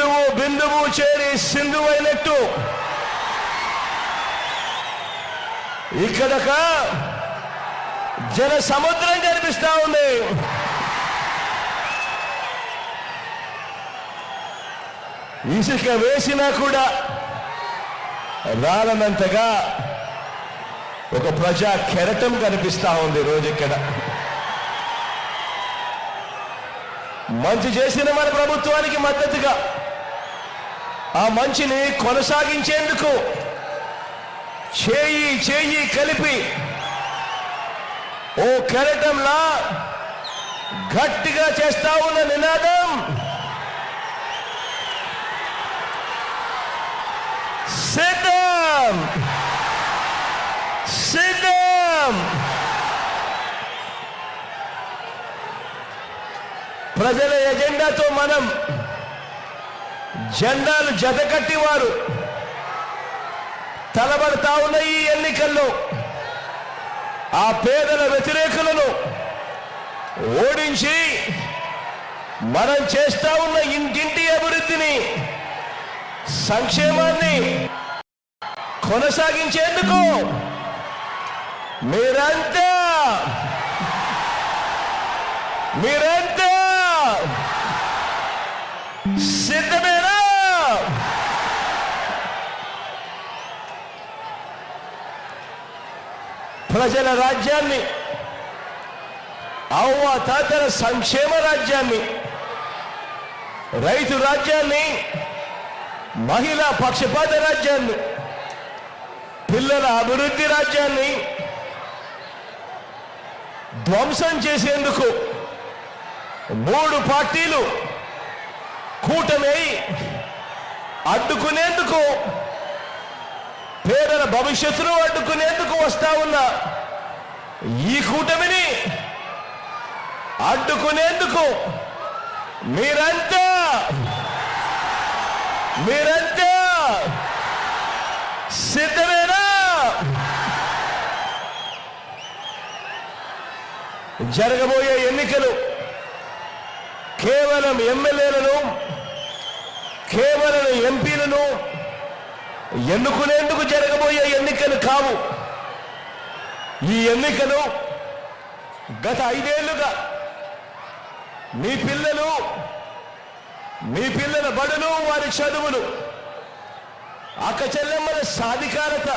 బిందువు బిందువు చేరి సింధు అయినట్టు ఇక్కడక జన సముద్రం కనిపిస్తా ఉంది. ఇసుక వేసినా కూడా రాలనంతగా ఒక ప్రజా కెరటం కనిపిస్తా ఉంది రోజు ఇక్కడ మంచి చేసిన మన ప్రభుత్వానికి మద్దతుగా. ఆ మంచిని కొనసాగించేందుకు చేయి చేయి కలిపి ఓ కెరటంలా గట్టిగా చేస్తా ఉన్న నినాదం. సిద్ధం! సిద్ధం! ప్రజల ఎజెండాతో మనం జెండాలు జతకట్టి వారు తలబడతా ఉన్న ఈ ఎన్నికల్లో ఆ పేదల వ్యతిరేకులను ఓడించి మనం చేస్తా ఉన్న ఇంటింటి అభివృద్ధిని సంక్షేమాన్ని కొనసాగించేందుకు మీరంతా మీరంతా సిద్ధ ప్రజల రాజ్యాన్ని అవ్వ తాతల సంక్షేమ రాజ్యాన్ని రైతు రాజ్యాన్ని మహిళా పక్షపాత రాజ్యాన్ని పిల్లల అభివృద్ధి రాజ్యాన్ని ధ్వంసం చేసేందుకు మూడు పార్టీలు కూటమి అడ్డుకునేందుకు పేదల భవిష్యత్తును అడ్డుకునేందుకు వస్తా ఉన్న ఈ కూటమిని అడ్డుకునేందుకు మీరంతా మీరంతా సిద్ధమేనా? జరగబోయే ఎన్నికలు కేవలం ఎమ్మెల్యేలను కేవలం ఎంపీలను ఎన్నుకునేందుకు జరగబోయే ఎన్నికలు కావు? ఈ ఎన్నికలు గత ఐదేళ్ళుగా మీ పిల్లలు మీ పిల్లల బడులు వారి చదువులు అక్క చెల్లెమ్మల సాధికారత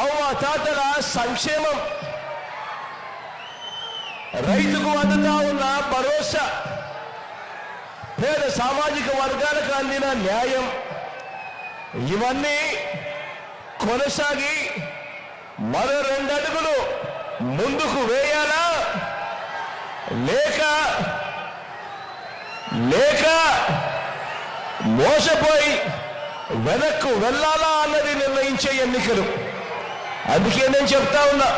అవ్వ తాతల సంక్షేమం రైతుకు అందుతా ఉన్న భరోసా పేద సామాజిక వర్గాలకు అందిన న్యాయం ఇవన్నీ కొనసాగి మరో రెండు అడుగులు ముందుకు వేయాలా? లేక లేక మోసపోయి వెనక్కు వెళ్ళాలా అన్నది నిర్ణయించే ఎన్నికలు. అందుకే నేను చెప్తా ఉన్నా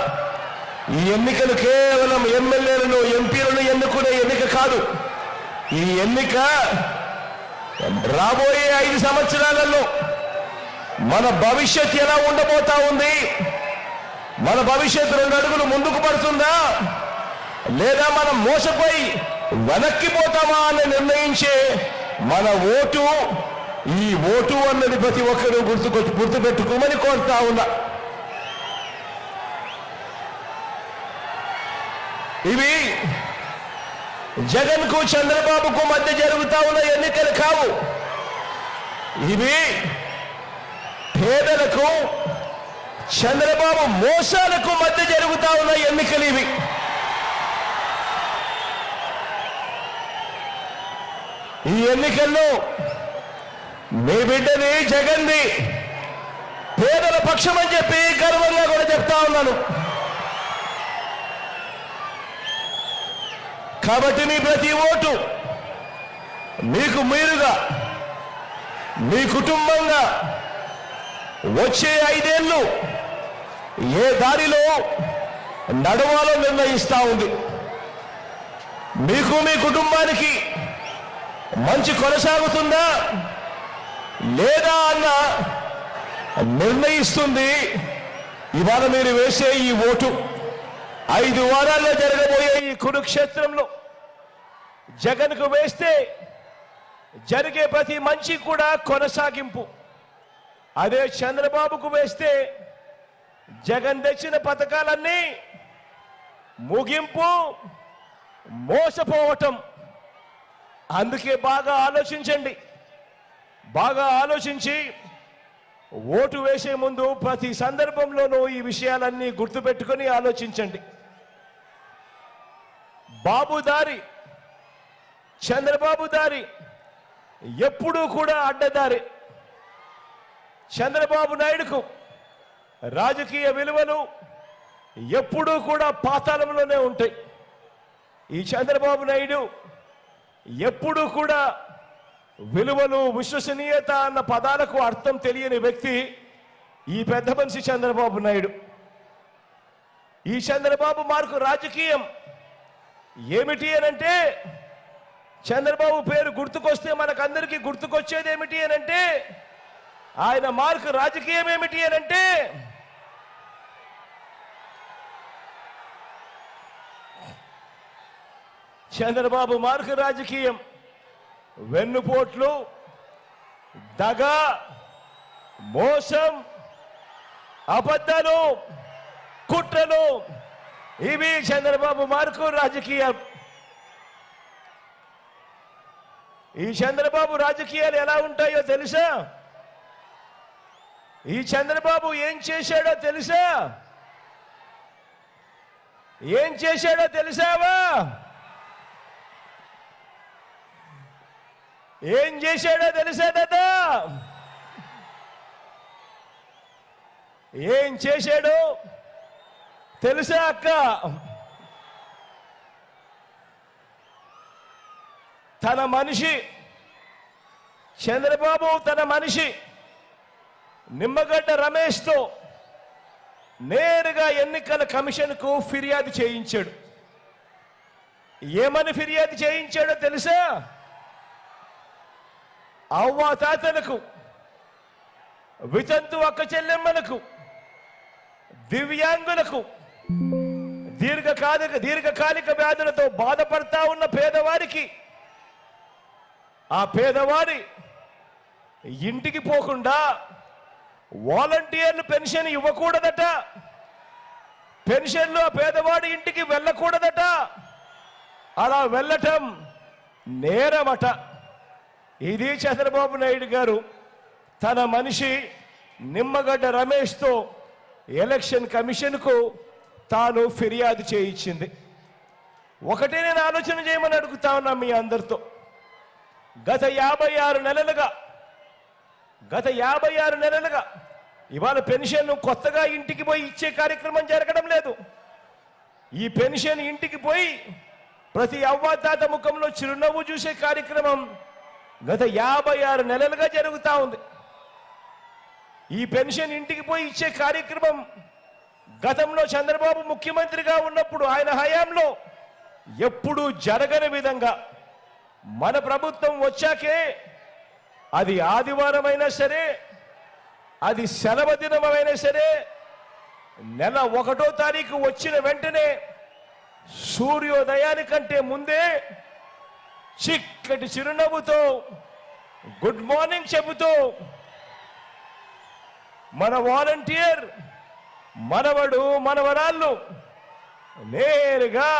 ఈ ఎన్నికలు కేవలం ఎమ్మెల్యేలను ఎంపీలను ఎన్నుకునే ఎన్నిక కాదు. ఈ ఎన్నిక రాబోయే ఐదు సంవత్సరాలలో మన భవిష్యత్ ఎలా ఉండబోతా ఉంది? మన భవిష్యత్ రెండు అడుగులు ముందుకు పడుతుందా? లేదా మనం మోసపోయి వెనక్కిపోతామా అని నిర్ణయించే మన ఓటు ఈ ఓటు అన్నది ప్రతి ఒక్కరూ గుర్తుకొచ్చి గుర్తుపెట్టుకోమని కోరుతా ఉన్నా. ఇవి జగన్కు చంద్రబాబుకు మధ్య జరుగుతా ఉన్న ఎన్నికలు కావు. ఇవి పేదలకు చంద్రబాబు మోసాలకు మధ్య జరుగుతా ఉన్న ఎన్నికలు ఇవి. ఈ ఎన్నికల్లో మీ బిడ్డది జగన్ది పేదల పక్షం అని చెప్పి గర్వంగా కూడా చెప్తా ఉన్నాను. కాబట్టి మీ ప్రతి ఓటు మీకు మీరుగా మీ కుటుంబంగా వచ్చే ఐదేళ్ళు ఏ దారిలో నడవాలో నిర్ణయిస్తూ ఉంది. మీకు మీ కుటుంబానికి మంచి కొనసాగుతుందా? లేదా అన్న నిర్ణయిస్తుంది. ఇవాళ మీరు వేసే ఈ ఓటు ఐదు వారాల్లో జరగబోయే ఈ కురుక్షేత్రంలో జగన్కు వేస్తే జరిగే ప్రతి మంచి కూడా కొనసాగింపు. అదే చంద్రబాబుకు వేస్తే జగన్ తెచ్చిన పథకాలన్నీ ముగింపు మోసపోవటం. అందుకే బాగా ఆలోచించండి. బాగా ఆలోచించి ఓటు వేసే ముందు ప్రతి సందర్భంలోనూ ఈ విషయాలన్నీ గుర్తుపెట్టుకొని ఆలోచించండి. బాబు దారి చంద్రబాబు దారి ఎప్పుడూ కూడా అడ్డదారి. చంద్రబాబు నాయుడుకు రాజకీయ విలువలు ఎప్పుడూ కూడా పాతాళంలోనే ఉంటాయి. ఈ చంద్రబాబు నాయుడు ఎప్పుడూ కూడా విలువలు విశ్వసనీయత అన్న పదాలకు అర్థం తెలియని వ్యక్తి ఈ పెద్ద మనిషి చంద్రబాబు నాయుడు. ఈ చంద్రబాబు మార్కు రాజకీయం ఏమిటి అనంటే చంద్రబాబు పేరు గుర్తుకొస్తే మనకందరికీ గుర్తుకొచ్చేది ఏమిటి అనంటే ఆయన మార్కు రాజకీయం ఏమిటి అని అంటే చంద్రబాబు మార్కు రాజకీయం వెన్నుపోట్లు దగ మోసం అబద్ధాలు కుట్రలు ఇవి చంద్రబాబు మార్కు రాజకీయం. ఈ చంద్రబాబు రాజకీయాలు ఎలా ఉంటాయో తెలుసా? ఈ చంద్రబాబు ఏం చేశాడో తెలుసా? ఏం చేశాడో తెలుసావా? ఏం చేశాడో తెలుసా దాదా ఏం చేశాడు తెలుసా అక్క? తన మనిషి చంద్రబాబు తన మనిషి నిమ్మగడ్డ రమేష్తో నేరుగా ఎన్నికల కమిషన్కు ఫిర్యాదు చేయించాడు. ఏమని ఫిర్యాదు చేయించాడో తెలుసా? అవ్వా తాతలకు వితంతు అక్క చెల్లెమ్మలకు దివ్యాంగులకు దీర్ఘకాలిక దీర్ఘకాలిక వ్యాధులతో బాధపడతా ఉన్న పేదవారికి ఆ పేదవారి ఇంటికి పోకుండా వాలంటీర్లు పెన్షన్ ఇవ్వకూడదట. పెన్షన్లు ఆ పేదవాడి ఇంటికి వెళ్ళకూడదట. అలా వెళ్ళటం నేరమట. ఇది చంద్రబాబు నాయుడు గారు తన మనిషి నిమ్మగడ్డ రమేష్తో ఎలక్షన్ కమిషన్కు తాను ఫిర్యాదు చేయించింది. ఒకటే నేను ఆలోచన చేయమని అడుగుతా ఉన్నా మీ అందరితో. గత యాభై ఆరు నెలలుగా గత యాభై ఆరు నెలలుగా ఇవాళ పెన్షన్ కొత్తగా ఇంటికి పోయి ఇచ్చే కార్యక్రమం జరగడం లేదు. ఈ పెన్షన్ ఇంటికి పోయి ప్రతి అవ్వాతాత ముఖంలో చిరునవ్వు చూసే కార్యక్రమం గత యాభై ఆరు నెలలుగా జరుగుతా ఉంది. ఈ పెన్షన్ ఇంటికి పోయి ఇచ్చే కార్యక్రమం గతంలో చంద్రబాబు ముఖ్యమంత్రిగా ఉన్నప్పుడు ఆయన హయాంలో ఎప్పుడూ జరగని విధంగా మన ప్రభుత్వం వచ్చాకే అది ఆదివారం అయినా సరే అది సెలవు దినమైనా సరే నెల ఒకటో తారీఖు వచ్చిన వెంటనే సూర్యోదయానికంటే ముందే చిక్కటి చిరునవ్వుతో గుడ్ మార్నింగ్ చెబుతూ మన వాలంటీర్ మనవడు మనవరాళ్ళు నేరుగా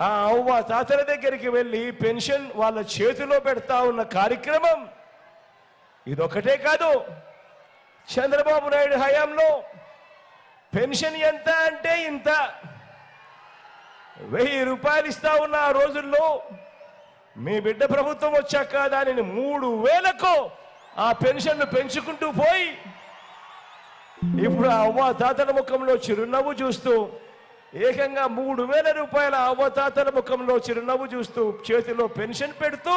ఆ అవ్వ తాతల దగ్గరికి వెళ్ళి పెన్షన్ వాళ్ళ చేతిలో పెడతా ఉన్న కార్యక్రమం ఇదొకటే కాదు. చంద్రబాబు నాయుడు హయాంలో పెన్షన్ ఎంత అంటే ఇంత. వెయ్యి రూపాయలు ఇస్తా ఉన్న ఆ రోజుల్లో మీ బిడ్డ ప్రభుత్వం వచ్చాక దానిని మూడు వేలకు ఆ పెన్షన్ను పెంచుకుంటూ పోయి ఇప్పుడు ఆ అవ్వ తాతల ముఖంలో చిరునవ్వు చూస్తూ ఏకంగా మూడు వేల రూపాయల అవ్వ తాతల ముఖంలో చిరునవ్వు చూస్తూ చేతిలో పెన్షన్ పెడుతూ